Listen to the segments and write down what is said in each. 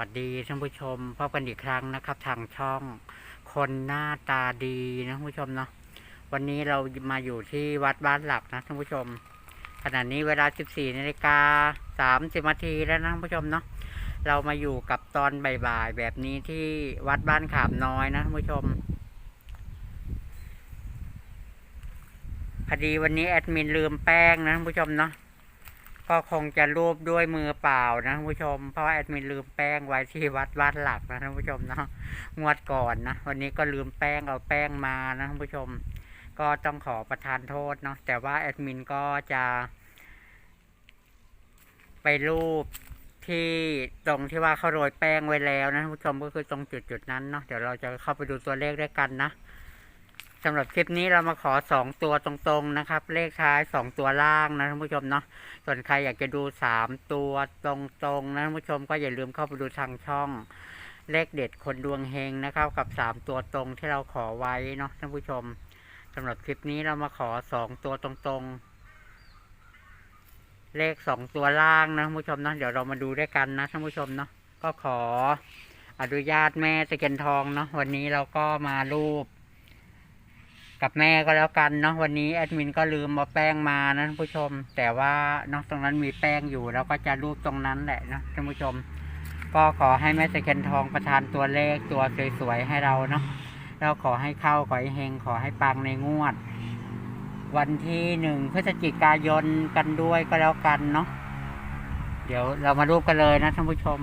วัสดีท่านผู้ชมพบกันอีกครั้งนะครับ ทางช่องคนหน้าตาดีนะท่านผู้ชมเนาะวันนี้เรามาอยู่ที่วัดบ้านหลักนะท่านผู้ชมขณะนี้เวลา 14นาฬิกา30นาทีแล้วนะท่านผู้ชมเนาะเรามาอยู่กับตอนบ่ายๆแบบนี้ที่วัดบ้านขามน้อยนะท่านผู้ชมพอดีวันนี้แอดมินลืมแป้งนะท่านผู้ชมเนาะ ก็คงจะรูปด้วยมือเปล่านะท่านผู้ชม เพราะแอดมินลืมแป้งไว้ที่วัดวัดหลักนะท่านผู้ชมเนาะงวดก่อนนะวันนี้ก็ลืมแป้งเอาแป้งมานะท่านผู้ชม ก็ต้องขอประทานโทษเนาะแต่ว่าแอดมินก็จะไปรูปที่ตรงที่ว่าเขาโรยแป้งไว้แล้วนะท่านผู้ชมก็คือตรงจุดจุดนั้นเนาะเดี๋ยวเราจะเข้าไปดูตัวเลขด้วยกันนะ สำหรับคลิปนี้เรามาขอสองตัวตรงๆนะครับ เลขท้ายสองตัวล่างนะท่านผู้ชมเนาะส่วนใครอยากจะดูสามตัวตรงๆนะท่านผู้ชมก็อย่าลืมเข้าไปดูทางช่อง เลขเด็ดคนดวงเฮงนะครับ กับสามตัวตรงที่เราขอไว้เนาะท่านผู้ชมสำหรับคลิปนี้เรามาขอสองตัวตรงๆ เลขสองตัวล่างนะท่านผู้ชมเนาะเดี๋ยวเรามาดูด้วยกันนะท่านผู้ชมเนาะก็ขออนุญาตแม่ตะเกียนทองเนาะวันนี้เราก็มารูป กับแม่ก็แล้วกันเนาะวันนี้แอดมินก็ลืมมาแป้งมานะท่านผู้ชม แต่ว่าเนอกตรงนั้นมีแป้งอยู่เราก็จะรูปตรงนั้นแหละนะท่านผู้ชม ก็ขอให้แม่ตะเคียนทองประทานตัวเลขตัวสวยๆให้เราเนาะแล้วขอให้เข้าขอให้เฮงขอให้ปังในงวด วันที่หนึ่งพฤศจิกายนกันด้วยก็แล้วกันเนาะเดี๋ยวเรามารูปกันเลยนะท่านผู้ชม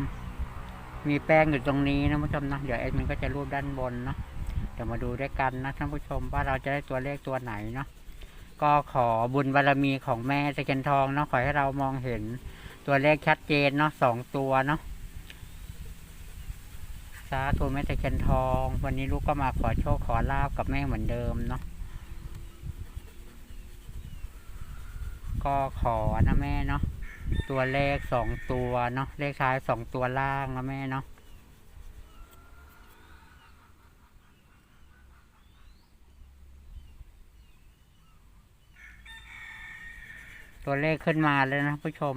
มีแป้งอยู่ตรงนี้นะท่านผู้ชมนะเดี๋ยวแอดมินก็จะรูปด้านบนเนาะ ดี๋ยวมาดูด้วยกันนะท่านผู้ชมว่าเราจะได้ตัวเลขตัวไหนเนาะก็ขอบุญบารมีของแม่ตะเคียนทองเนาะขอให้เรามองเห็นตัวเลขชัดเจนเนาะสองตัวเนาะสาธุแม่ตะเคียนทอง วันนี้ลูกก็มาขอโชคขอลาบกับแม่เหมือนเดิมเนาะก็ขอนะแม่เนาะตัวเลขสองตัวเนาะเลขท้ายสองตัวล่างนะแม่เนาะ ตัวเลขขึ้นมาแล้วนะผู้ชม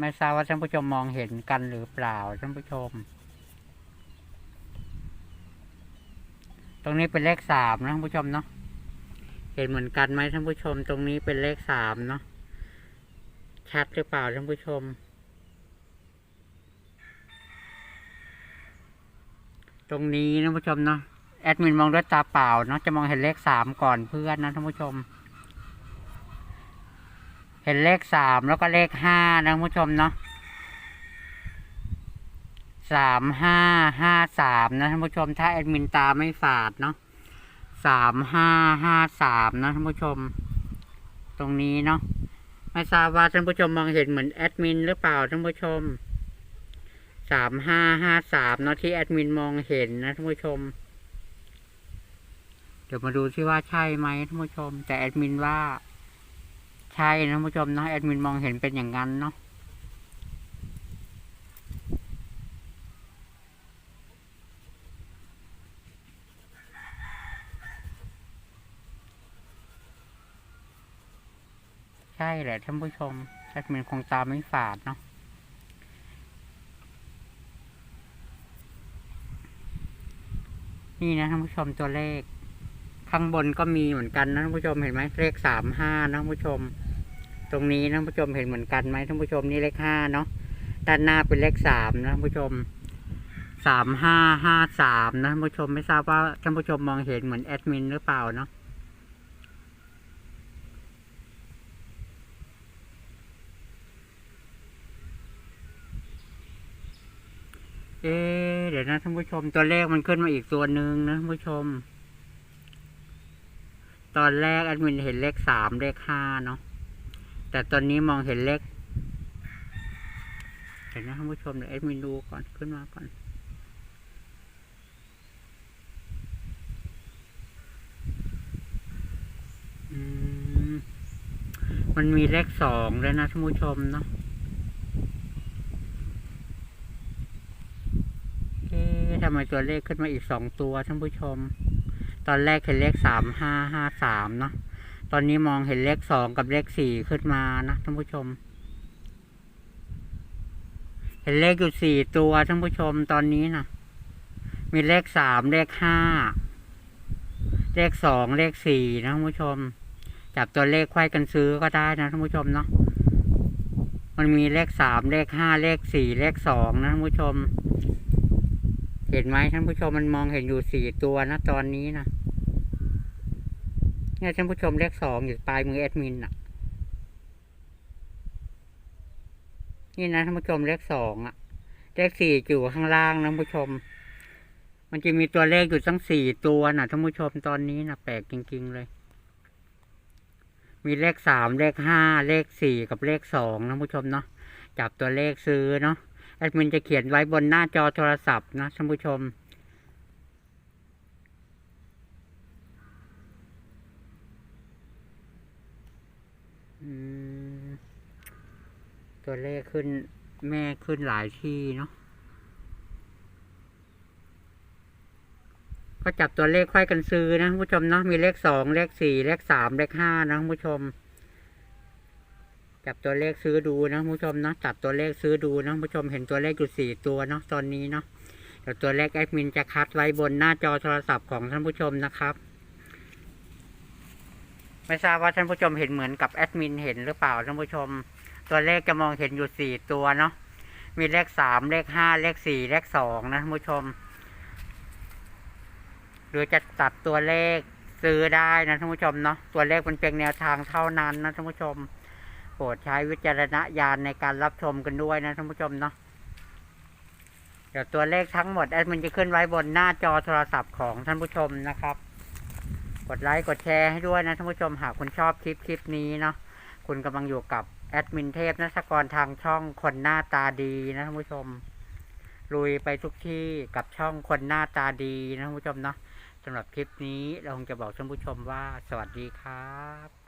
ไม่ทราบว่าท่านผู้ชมมองเห็นกันหรือเปล่าท่านผู้ชม ตรงนี้เป็นเลขสามนะท่านผู้ชมเนาะเห็นเหมือนกันไหมท่านผู้ชม ตรงนี้เป็นเลขสามเนาะชัดหรือเปล่าท่านผู้ชม ตรงนี้นะท่านผู้ชมเนาะแอดมินมองด้วยตาเปล่าเนาะจะมองเห็นเลขสามก่อนเพื่อนนะท่านผู้ชม เห็นเลขสามแล้วก็เลขห้านะผู้ชมเนาะสามห้าห้าสามนะท่านผู้ชม ถ้าแอดมินตาไม่ฝาดเนาะสามห้าห้าสามนะท่านผู้ชม ตรงนี้เนาะไม่ทราบว่าท่านผู้ชมมองเห็นเหมือนแอดมินหรือเปล่าท่านผู้ชมสามห้าห้าสามเนาะที่แอดมินมองเห็นนะท่านผู้ชม เดี๋ยวมาดูที่ว่าใช่ไหมท่านผู้ชม แต่แอดมินว่า ใช่นะท่านผู้ชมนะแอดมินมองเห็นเป็นอย่างนั้นเนาะใช่แหละท่านผู้ชมแอดมินคงตาไม่ฝาดเนาะนี่นะท่านผู้ชมตัวเลข ข้างบนก็มีเหมือนกันนะท่านผู้ชมเห็นไหมเลขสามห้านะท่านผู้ชม ตรงนี้นะท่านผู้ชมเห็นเหมือนกันไหมท่านผู้ชมนี่เลขห้าเนาะด้านหน้าเป็นเลขสามนะท่านผู้ชมสามห้าห้าสามนะท่านผู้ชมไม่ทราบว่าท่านผู้ชมมองเห็นเหมือนแอดมินหรือเปล่าเนาะเอ๊เดี๋ยวนะท่านผู้ชมตัวเลขมันขึ้นมาอีกตัวหนึ่งนะท่านผู้ชม ตอนแรกแอดมินเห็นเลขสามเลขห้าเนาะ แต่ตอนนี้มองเห็นเลขเห็นนะท่านผู้ชมเดี๋ยวแอดมินดูก่อนขึ้นมาก่อนมมันมีเลขสองเลยนะท่านผู้ชมเนาะเอ๊ะทำไมตัวเลขขึ้นมาอีกสองตัวท่านผู้ชม ตอนแรกเห็นเลขสามห้าห้าสามเนาะ ตอนนี้มองเห็นเลขสองกับเลขสี่ขึ้นมานะท่านผู้ชม เห็นเลขอยู่สี่ตัวท่านผู้ชมตอนนี้นะมีเลขสามเลขห้าเลขสองเลขสี่นะท่านผู้ชม จับตัวเลขไขว้กันซื้อก็ได้นะท่านผู้ชมเนาะมันมีเลขสามเลขห้าเลขสี่เลขสองนะท่านผู้ชม เห็นไหมท่านผู้ชมมันมองเห็นอยู่สี่ตัวนะตอนนี้นะ เนี่ยท่านผู้ชมเลขสองอยู่ปลายมือแอดมินอะ นี่นะท่านผู้ชมเลขสองอะ เลขสี่อยู่ข้างล่างนะท่านผู้ชม มันจะมีตัวเลขอยู่ตั้งสี่ตัวนะท่านผู้ชมตอนนี้นะแปลกจริง ๆ เลย มีเลขสามเลขห้าเลขสี่กับเลขสองนะท่านผู้ชมเนาะจับตัวเลขซื้อเนาะแอดมินจะเขียนไว้บนหน้าจอโทรศัพท์นะท่านผู้ชม ตัวเลขขึ้นแม่ขึ้นหลายที่เนาะก็จับตัวเลขไข้กันซื้อนะผู้ชมเนาะมีเลขสองเลขสี่เลขสามเลขห้านะผู้ชม จับตัวเลขซื้อดูนะผู้ชมเนาะจับตัวเลขซื้อดูนะผู้ชมเห็นตัวเลขอยู่สี่ตัวเนาะตอนนี้เนาะเดี๋ยวตัวเลขแอดมินจะคัดไว้บนหน้าจอโทรศัพท์ของท่านผู้ชมนะครับ ไม่ทราบว่าท่านผู้ชมเห็นเหมือนกับแอดมินเห็นหรือเปล่าท่านผู้ชม ตัวเลขจะมองเห็นอยู่สี่ตัวเนาะมีเลขสามเลขห้าเลขสี่เลขสองนะท่านผู้ชม หรือจะตัดตัวเลขซื้อได้นะท่านผู้ชมเนาะตัวเลขมันเป็นแนวทางเท่านั้นนะท่านผู้ชมโปรดใช้วิจารณญาณในการรับชมกันด้วยนะท่านผู้ชมเนาะเดี๋ยวตัวเลขทั้งหมดแอดมินจะขึ้นไว้บนหน้าจอโทรศัพท์ของท่านผู้ชมนะครับ กดไลค์กดแชร์ให้ด้วยนะท่านผู้ชมหากคุณชอบคลิปคลิปนี้เนาะคุณกำลังอยู่กับแอดมินเทพนักกรทางช่องคนหน้าตาดีนะท่านผู้ชม ลุยไปทุกที่กับช่องคนหน้าตาดีนะท่านผู้ชมเนาะสำหรับคลิปนี้เราคงจะบอกท่านผู้ชมว่า สวัสดีครับ